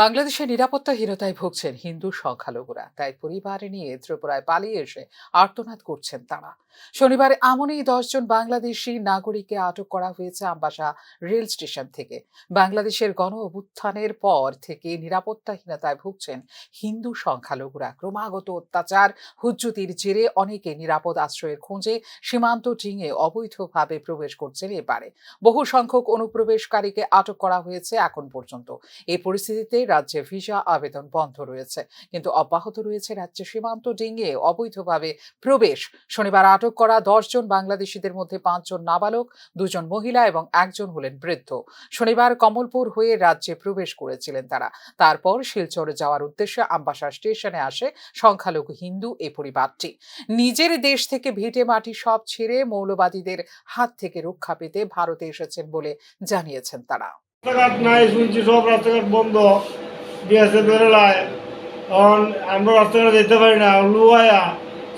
বাংলাদেশের নিরাপত্তাহীনতায় ভুগছেন হিন্দু সংখ্যালঘুরা। তাই পরিবার নিয়ে ত্রিপুরায় পালিয়ে এসে আর্তনাদ করছেন তারা। শনিবার এমনই দশজন বাংলাদেশি নাগরিককে আটক করা হয়েছে আম্বাসা রেল স্টেশন থেকে। বাংলাদেশের গণ অভ্যুত্থানের পর থেকে নিরাপত্তাহীনতায় ভুগছেন হিন্দু সংখ্যালঘুরা। ক্রমাগত অত্যাচার, হুজ্জুতির জেরে অনেকে নিরাপদ আশ্রয়ের খোঁজে সীমান্ত ডিঙে অবৈধভাবে প্রবেশ করছেন এবারে বহু সংখ্যক অনুপ্রবেশকারীকে আটক করা হয়েছে এখন পর্যন্ত। এই পরিস্থিতিতে রাজ্যে ভিসা আবেদন বন্ধ রয়েছে। কিন্তু অব্যাহত রয়েছে রাজ্যে সীমান্ত ডিঙিয়ে অবৈধভাবে প্রবেশ। শনিবার আটক করা দশজন বাংলাদেশিদের মধ্যে পাঁচজন নাবালক দুজন মহিলা এবং একজন হলেন বৃদ্ধ। শনিবার কমলপুর হয়ে রাজ্যে প্রবেশ করেছিলেন তারা। তারপর শিলচর যাওয়ার উদ্দেশ্যে আম্বাসা স্টেশনে আসে সংখ্যালঘু হিন্দু এই পরিবারটি। নিজের দেশ থেকে ভিটে মাটি সব ছেড়ে মৌলবাদীদের হাত থেকে রক্ষা পেতে ভারতে এসেছেন বলে জানিয়েছেন তারা। রাস্তাঘাট নাই শুনছি সব রাস্তাঘাট বন্ধ। দিয়েছে বেরোলায় এখন আমরা রাস্তাঘাটে যেতে পারি না। লুয়ায়া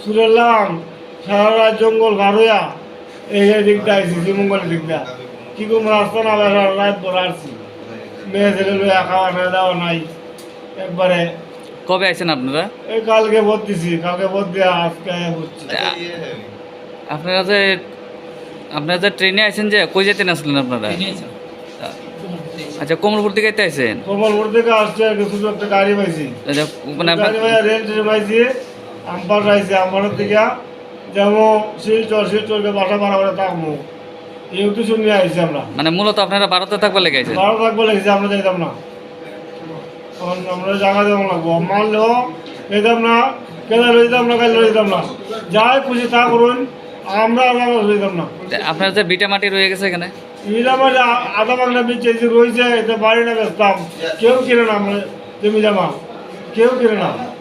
সুরেলাম সারা রাত জঙ্গল ভারোয়া এই দিকটা আইসি শ্রীমঙ্গলের দিকটা। কি করব রাস্তা না রাত ভর আসছি। মেয়ে ছেলে খাওয়া না দাওয়া নাই। একবারে কবে আছেন আপনারা? এই কালকে ভোট দিছি। কালকে ভোট দিয়ে আজকে হচ্ছে আপনারা যে আপনারা যে ট্রেনে আছেন যে কই যেতেন আসলেন আপনারা? আচ্ছা কমলপুর থেকে আইতে আছেন কমলপুর থেকে আসছে কিছু একটা গাড়ি পাইছি। আচ্ছা, মানে গাড়ি ভাইয়া রেল স্টেশন পাইছি আম্পার আইছি আম্পারের থেকে যেমন শিলচর শিলচরকে বাসা করে থাকব। এই উদ্দেশ্য নিয়ে আইছি আমরা। মানে মূলত আপনারা ভারতে থাকবার লেগে আছেন ভাড়া থাকব লেগেছি আমরা যাইতাম না। তখন আমরা জায়গা দেওয়া লাগবো। মানলেও যেতাম না কেনা লইতাম না কাল লইতাম না। যাই খুশি তা করুন আমরা আর আমরা লইতাম না। আপনার যে বিটা মাটি রয়ে গেছে এখানে? ইরা মানে আধা বাংলা বিচে যে রয়েছে এটা বাড়ি না বেচতাম কেউ কিনে না আমার জমি জামা কেউ কিনে না।